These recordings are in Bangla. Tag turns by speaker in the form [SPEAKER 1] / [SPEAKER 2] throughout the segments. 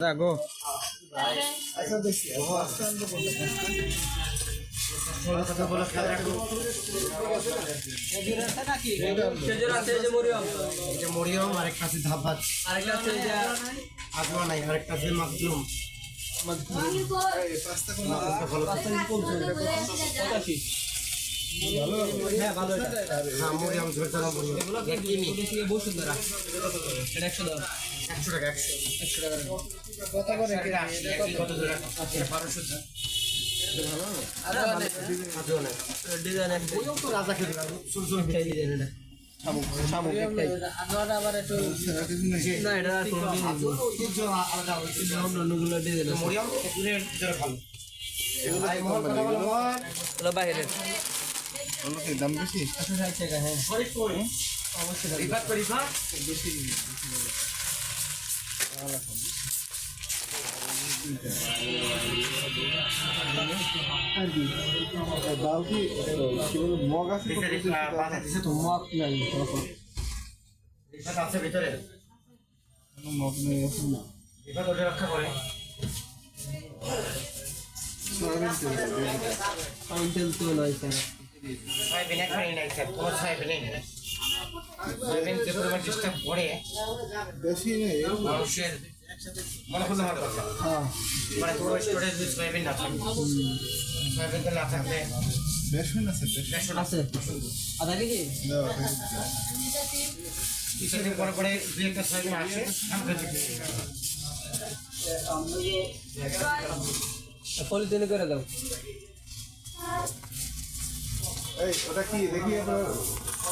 [SPEAKER 1] দেখো
[SPEAKER 2] খেজুর আছে এই মরিয়ম
[SPEAKER 3] আরেকটা আছে
[SPEAKER 2] আরেকটা
[SPEAKER 3] নাই আরেকটা
[SPEAKER 2] হ্যাঁ
[SPEAKER 3] হ্যাঁ
[SPEAKER 2] একশো
[SPEAKER 3] টাকা একশো।
[SPEAKER 2] একশো টাকা।
[SPEAKER 3] কত করে বারোশো
[SPEAKER 1] কি দাম বেশি
[SPEAKER 2] অবশ্যই দাম
[SPEAKER 3] রিফাত তো রিফাত
[SPEAKER 1] দাও কি মগ আছে তো
[SPEAKER 2] মক নাই
[SPEAKER 3] আছে ভিতরে
[SPEAKER 1] মগ নেই এখন না
[SPEAKER 3] রক্ষা করে।
[SPEAKER 2] কাউন্টেল তো নয় স্যার
[SPEAKER 3] সয়াবিন একবারই নাই স্যার কোনো সয়াবিনই নেই ডিস্টার্ব করে
[SPEAKER 1] বেশি নেই
[SPEAKER 3] মানুষের মনে করলে কথা।
[SPEAKER 2] হ্যাঁ।
[SPEAKER 3] মানে তোমার স্টোরেজ যদি সয়াবিন না থাকে সয়াবিন তো না থাকলে
[SPEAKER 1] বেসন আছে বেসন
[SPEAKER 2] আছে। আধা কেজি।
[SPEAKER 3] কিছুদিন পরে পরে দুই একটা সয়াবিন আসে।
[SPEAKER 2] পলিথিনে করে দাও।
[SPEAKER 1] এই ওটা কি? দেখি একবার।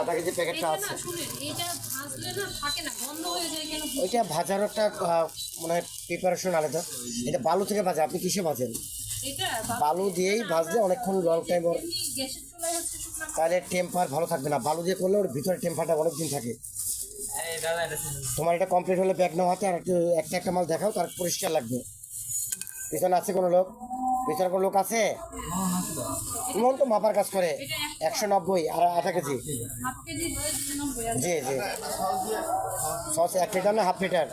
[SPEAKER 3] আধা কেজি প্যাকেটটা আছে
[SPEAKER 4] না শুনেন এটা ভাজলে না থাকে না বন্ধ হয়ে যায় কেন?
[SPEAKER 3] ওইটা ভাজার একটা মনে হয় প্রিপারেশন আলাদা। এটা বালু থেকে ভাজা আপনি কিসে ভাজেন? বালু দিয়েই ভাজলে অনেকক্ষণ লং টাইম ওর
[SPEAKER 4] এমনি গ্যাসের চুলায় হচ্ছে শুকনো
[SPEAKER 3] তাহলে টেম্পার ভালো থাকবে না। বালু দিয়ে করলে ওর ভিতরে টেম্পারটা অনেক দিন থাকে।
[SPEAKER 2] এই দাদা এটা
[SPEAKER 3] তোমার এটা কমপ্লিট হলে ব্যাগ নেওয়া হাতে আর একটু একটা একটা মাল দেখাও তার পরিষ্কার লাগবে। পিছনে আছে কোনো লোক? কোনো লোক আছে? মন তো মাপার কাজ করে। একশো নব্বই আর আধা কেজি। জি জি। সস এক লিটার না হাফ লিটার?